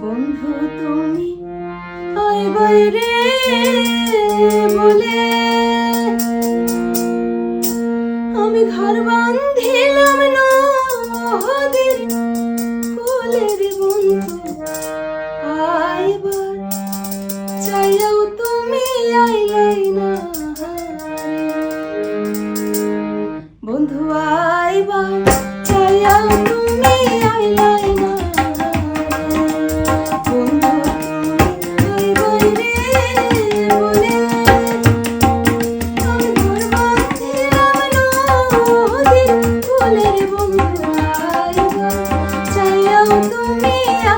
বন্ধু তুমি ওই বাইরে বলে। আমি ঘর কোলের বন্ধু। আইবার চাইও তুমি আইলাই না বন্ধু আইবার চাইও তুমি আইলাই